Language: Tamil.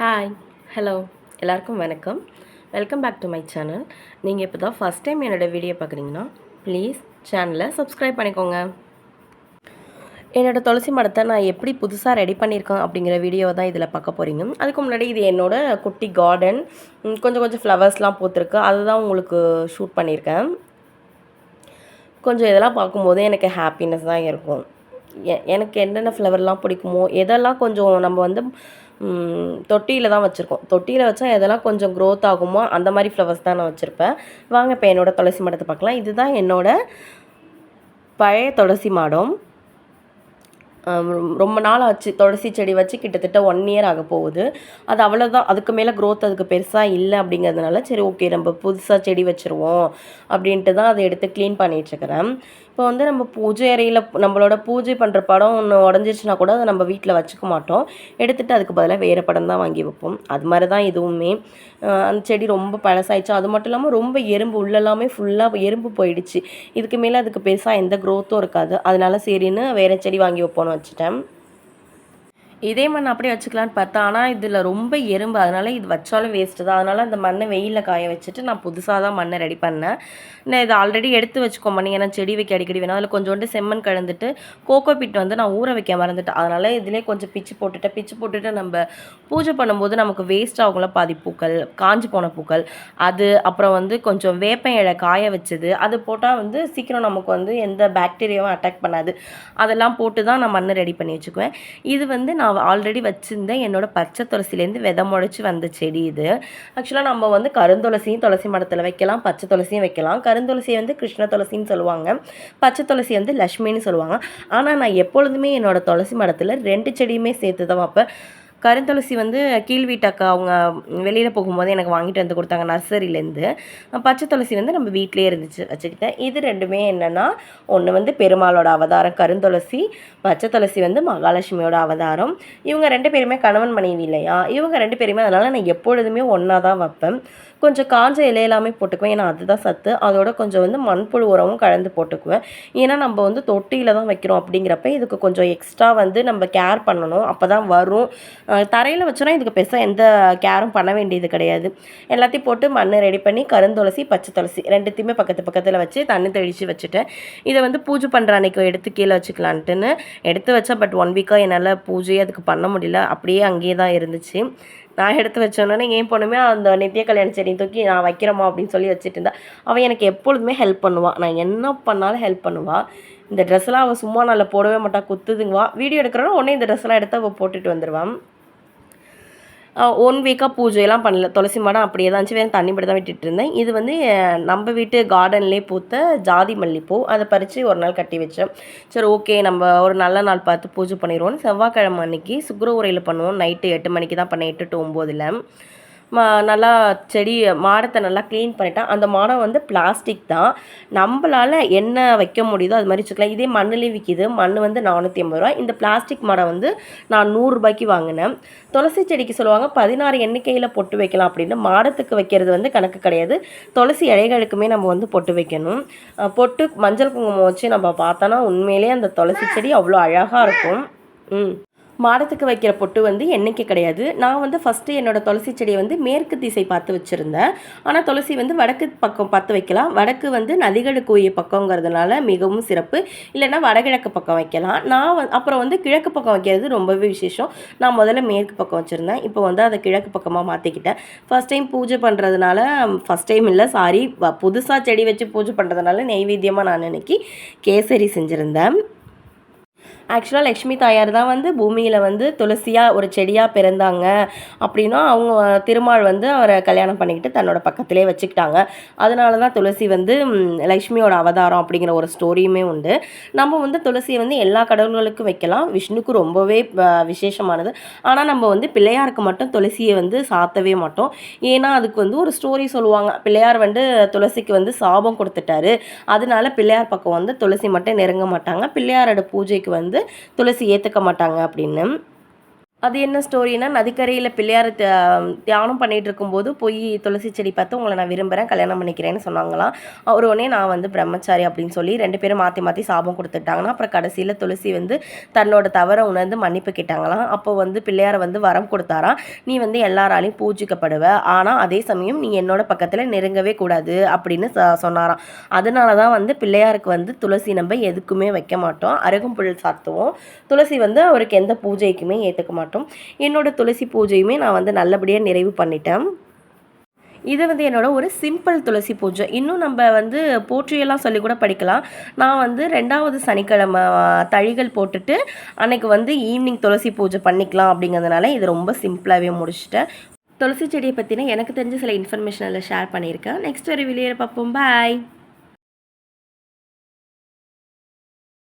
ஹாய் ஹலோ எல்லாருக்கும் வணக்கம். Welcome back to my channel நீங்கள் இப்போ தான் ஃபஸ்ட் டைம் என்னோடய வீடியோ பார்க்குறீங்கன்னா ப்ளீஸ் சேனலை சப்ஸ்கிரைப் பண்ணிக்கோங்க. என்னோடய துளசி மடத்தை நான் எப்படி புதுசாக ரெடி பண்ணியிருக்கேன் அப்படிங்கிற வீடியோ தான் இதில் பார்க்க போகிறீங்க அதுக்கு முன்னாடி இது என்னோடய குட்டி கார்டன் கொஞ்சம் கொஞ்சம் ஃப்ளவர்ஸ்லாம் பூத்துருக்கு அதுதான் உங்களுக்கு ஷூட் பண்ணியிருக்கேன். கொஞ்சம் இதெல்லாம் பார்க்கும்போது எனக்கு ஹாப்பினஸ் தான் இருக்கும். எ- எனக்கு என்னென்ன ஃப்ளவர்லாம் பிடிக்குமோ எதெல்லாம் கொஞ்சம் நம்ம வந்து தொட்டியில் தான் வச்சுருக்கோம். தொட்டியில் வச்சா எதெல்லாம் கொஞ்சம் க்ரோத் ஆகுமோ அந்த மாதிரி ஃப்ளவர்ஸ் தான் நான் வச்சுருப்பேன். வாங்க இப்போ என்னோடய துளசி மடத்தை பார்க்கலாம். இதுதான் என்னோடய பழைய துளசி மாடம். ரொம்ப நாள் ஆச்சு. துளசி செடி வச்சு கிட்டத்தட்ட ஒன் இயர் ஆக போகுது. அது அவ்வளோதான் அதுக்கு மேலே க்ரோத் அதுக்கு பெருசாக இல்லை அப்படிங்கிறதுனால சரி ஓகே நம்ம புதுசாக செடி வச்சுருவோம் அப்படின்ட்டு தான் அதை எடுத்து க்ளீன் பண்ணிகிட்ருக்கிறேன் இப்போ வந்து நம்ம பூஜை அறையில் நம்மளோட பூஜை பண்ணுற படம் ஒன்று உடஞ்சிருச்சுனா கூட அதை நம்ம வீட்டில் வச்சுக்க மாட்டோம். எடுத்துகிட்டு அதுக்கு பதிலாக வேறு படம் தான் வாங்கி வைப்போம். அது மாதிரி தான் இதுவுமே. அந்த செடி ரொம்ப பழசாயிடுச்சு. அது மட்டும் இல்லாமல் ரொம்ப எறும்பு உள்ளெல்லாமே ஃபுல்லாக எறும்பு போயிடுச்சு. இதுக்கு மேலே அதுக்கு பெருசாக எந்த க்ரோத்தும் இருக்காது. அதனால சரின்னு வேறு செடி வாங்கி வைப்போன்னு வச்சுட்டேன். இதே மண் அப்படியே வச்சுக்கலான்னு பார்த்தா ஆனால் இதில் ரொம்ப எறும்பு. அதனால் இது வச்சாலும் வேஸ்ட்டு தான். அதனால அந்த மண்ணை வெயிலில் காய வச்சுட்டு நான் புதுசாக தான் மண்ணை ரெடி பண்ணேன். நான் இதை ஆல்ரெடி எடுத்து வச்சுக்கோ மணி ஏன்னா செடி வைக்க அடிக்கடி வேணும். அதில் கொஞ்சோண்டு செம்மண் கலந்துட்டு கோகோ பிட் வந்து நான் ஊற வைக்க மறந்துட்டேன். அதனால் இதிலே கொஞ்சம் பிச்சு போட்டுட்டேன். பிச்சு போட்டுட்டு நம்ம பூஜை பண்ணும்போது நமக்கு வேஸ்ட் ஆகும்ல பாதி பூக்கள் காஞ்சி போன பூக்கள். அது அப்புறம் வந்து கொஞ்சம் வேப்ப இலை காய வச்சது. அது போட்டால் வந்து சீக்கிரம் நமக்கு வந்து எந்த பாக்டீரியாவும் அட்டாக் பண்ணாது. அதெல்லாம் போட்டு தான் நான் மண்ணை ரெடி பண்ணி வச்சுக்குவேன். இது வந்து நான் ஆல்ரெடி வச்சுருந்தேன். என்னோட பச்சை துளசிலேருந்து விதை முளைச்சி வந்த செடி இது. ஆக்சுவலாக நம்ம வந்து கருந்துளசியும் துளசி மரத்தில் வைக்கலாம் பச்சை துளசியும் வைக்கலாம். கருந்துளசியை வந்து கிருஷ்ண துளசின்னு சொல்லுவாங்க. பச்சை துளசி வந்து லக்ஷ்மின்னு சொல்லுவாங்க. ஆனால் நான் எப்பொழுதுமே என்னோட துளசி மரத்தில் ரெண்டு செடியுமே சேர்த்து தான் வைப்பேன். கருந்துளசி வந்து கீழ்வீட்டாக்கா அவங்க வெளியில் போகும்போது எனக்கு வாங்கிட்டு வந்து கொடுத்தாங்க நர்சரியிலேருந்து. பச்சை துளசி வந்து நம்ம வீட்டிலே இருந்துச்சு வச்சுக்கிட்டேன். இது ரெண்டுமே என்னென்னா ஒன்று வந்து பெருமாளோட அவதாரம் கருந்துளசி பச்சை துளசி வந்து மகாலட்சுமியோட அவதாரம். இவங்க ரெண்டு பேருமே கணவன் மனைவி இல்லையா? இவங்க ரெண்டு பேருமே அதனால் நான் எப்பொழுதுமே ஒன்றா தான் வைப்பேன். கொஞ்சம் காஞ்ச இலையெல்லாமே போட்டுக்குவேன். ஏன்னா அதுதான் சத்து. அதோட கொஞ்சம் வந்து மண்புழு உரமும் கலந்து போட்டுக்குவேன். ஏன்னா நம்ம வந்து தொட்டியில் தான் வைக்கிறோம் அப்படிங்கிறப்ப இதுக்கு கொஞ்சம் எக்ஸ்ட்ரா வந்து நம்ம கேர் பண்ணணும். அப்போ தான் வரும். தரையில் வச்சோன்னா இதுக்கு பெருசாக எந்த கேரும் பண்ண வேண்டியது கிடையாது. எல்லாத்தையும் போட்டு மண் ரெடி பண்ணி கருந்துளசி பச்சை துளசி ரெண்டுத்தையுமே பக்கத்து பக்கத்தில் வச்சு தண்ணி தெளித்து வச்சுட்டேன். இதை வந்து பூஜை பண்ணுற அன்னைக்கு எடுத்து கீழே வச்சுக்கலான்ட்டுன்னு எடுத்து வச்சேன். பட் ஒன் வீக்காக என்னால் பூஜையே அதுக்கு பண்ண முடியல. அப்படியே அங்கேயே தான் இருந்துச்சு. நான் எடுத்து வச்சோன்னே என் பொண்ணுமே அந்த நித்திய கல்யாண செடி தூக்கி நான் வைக்கிறோமா அப்படின்னு சொல்லி வச்சுட்டு இருந்தா. அவள் எனக்கு எப்பொழுதுமே ஹெல்ப் பண்ணுவாள் நான் என்ன பண்ணாலும் ஹெல்ப் பண்ணுவாள் இந்த ட்ரெஸ்லாம் அவள் சும்மா நல்லா போடவே மாட்டா. குத்துதுங்குவா. வீடியோ எடுக்கிறோன்னா உடனே இந்த ட்ரெஸ்லாம் எடுத்து அவள் போட்டுட்டு வந்துடுவான் ஒன் வீக்காக பூஜையெல்லாம் பண்ணல. துளசி மடம் அப்படியே தான் இருந்துச்சு. வேறு தண்ணி மட்டும் தான் விட்டுட்டு இருந்தேன். இது வந்து நம்ம வீட்டு கார்டன்லேயே பூத்த ஜாதி மல்லிப்பூ. அதை பறித்து ஒரு நாள் கட்டி வச்சேன். சரி ஓகே நம்ம ஒரு நல்ல நாள் பார்த்து பூஜை பண்ணிடுவோம் செவ்வாய்க்கிழமை அன்னைக்கு சுக்கர உரையில் பண்ணுவோம். நைட்டு எட்டு மணிக்கு தான் பண்ணேன். எட்டு டு ஒம்போதில். நல்லா செடி மாடத்தை நல்லா க்ளீன் பண்ணிட்டேன் அந்த மாடம் வந்து பிளாஸ்டிக் தான். நம்மளால் என்ன வைக்க முடியுதோ அது மாதிரி வச்சுக்கலாம். இதே மண்ணுலேயே விற்கிது மண் வந்து நானூற்றி ஐம்பது ரூபா இந்த பிளாஸ்டிக் மாடம் வந்து நான் நூறுரூபாய்க்கு வாங்கினேன். துளசி செடிக்கு சொல்லுவாங்க பதினாறு எண்ணிக்கையில் பொட்டு வைக்கலாம் அப்படின்னு. மாடத்துக்கு வைக்கிறது வந்து கணக்கு கிடையாது. துளசி இலைகளுக்குமே நம்ம வந்து பொட்டு வைக்கணும். பொட்டு மஞ்சள் குங்குமம் வச்சு நம்ம பார்த்தோன்னா உண்மையிலேயே அந்த துளசி செடி அவ்வளோ அழகாக இருக்கும். ம். மாடத்துக்கு வைக்கிற பொட்டு வந்து என்றைக்கு கிடையாது. நான் வந்து ஃபஸ்ட்டு என்னோடய துளசி செடியை வந்து மேற்கு திசை பார்த்து வச்சுருந்தேன். ஆனால் துளசி வந்து வடக்கு பக்கம் பார்த்து வைக்கலாம். வடக்கு வந்து நதிகளுக்கு உரிய பக்கங்கிறதுனால மிகவும் சிறப்பு. இல்லைன்னா வடகிழக்கு பக்கம் வைக்கலாம். நான் அப்புறம் வந்து கிழக்கு பக்கம் வைக்கிறது ரொம்பவே விசேஷம். நான் முதல்ல மேற்கு பக்கம் வச்சுருந்தேன். இப்போ வந்து அதை கிழக்கு பக்கமாக மாற்றிக்கிட்டேன் ஃபஸ்ட் டைம் பூஜை பண்ணுறதுனால ஃபஸ்ட் டைம் இல்லை சாரி புதுசாக செடி வச்சு பூஜை பண்ணுறதுனால நெய்வேத்தியமாக நான் இன்னைக்கு கேசரி செஞ்சுருந்தேன். ஆக்சுவலாக லக்ஷ்மி தாயார் தான் வந்து பூமியில் வந்து துளசியாக ஒரு செடியாக பிறந்தாங்க. அப்படின்னா அவங்க திருமால் வந்து அவரை கல்யாணம் பண்ணிக்கிட்டு தன்னோட பக்கத்திலே வச்சுக்கிட்டாங்க. அதனால தான் துளசி வந்து லக்ஷ்மியோட அவதாரம் அப்படிங்கிற ஒரு ஸ்டோரியுமே உண்டு. நம்ம வந்து துளசியை வந்து எல்லா கடவுள்களுக்கும் வைக்கலாம். விஷ்ணுக்கு ரொம்பவே விசேஷமானது. ஆனால் நம்ம வந்து பிள்ளையாருக்கு மட்டும் துளசியை வந்து சாத்தவே மாட்டோம். ஏன்னா அதுக்கு வந்து ஒரு ஸ்டோரி சொல்லுவாங்க. பிள்ளையார் வந்து துளசிக்கு வந்து சாபம் கொடுத்துட்டாரு. அதனால பிள்ளையார் பக்கம் வந்து துளசி மட்டும் நெருங்க மாட்டாங்க. பிள்ளையாரோட பூஜைக்கு வந்து துளசி ஏற்றுக்க மாட்டாங்க அப்படின்னு. அது என்ன ஸ்டோரினா நதிக்கரையில் பிள்ளையார் தியானம் பண்ணிட்டு இருக்கும்போது போய் துளசி செடி பார்த்து உங்களை நான் விரும்புகிறேன் கல்யாணம் பண்ணிக்கிறேன்னு சொன்னாங்களாம். அவர் உடனே நான் வந்து பிரம்மச்சாரி அப்படின்னு சொல்லி ரெண்டு பேரும் மாற்றி மாற்றி சாபம் கொடுத்துட்டாங்கன்னா அப்புறம் கடைசியில் துளசி வந்து தன்னோட தவறை உணர்ந்து மன்னிப்பு கேட்டாங்களாம். அப்போ வந்து பிள்ளையார் வந்து வரம் கொடுத்தாராம். நீ வந்து எல்லாராலையும் பூஜிக்கப்படுவ. ஆனால் அதே சமயம் நீ என்னோட பக்கத்தில் நெருங்கவே கூடாது அப்படின்னு ச சொன்னாராம். அதனால தான் வந்து பிள்ளையாருக்கு வந்து துளசி நம்ம எதுக்குமே வைக்க மாட்டோம். அருகம்புல் சாத்துவோம். துளசி வந்து அவருக்கு எந்த பூஜைக்குமே ஏற்றுக்க மாட்டோம். என்னோட துளசி பூஜையுமே நான் வந்து நல்லபடியாக நிறைவு பண்ணிட்டேன். இது வந்து என்னோட ஒரு சிம்பிள் துளசி பூஜை. இன்னும் நம்ம வந்து போற்றியெல்லாம் சொல்லி கூட படிக்கலாம். நான் வந்து ரெண்டாவது சனிக்கிழமை தழிகள் போட்டுட்டு அன்னைக்கு வந்து ஈவினிங் துளசி பூஜை பண்ணிக்கலாம் அப்படிங்கிறதுனால இது ரொம்ப சிம்பிளாகவே முடிச்சிட்டேன். துளசி செடியை பற்றின எனக்கு தெரிஞ்ச சில இன்ஃபர்மேஷன் ஷேர் பண்ணியிருக்கேன். நெக்ஸ்ட் ஒரு வெளியே பார்ப்போம். பாய்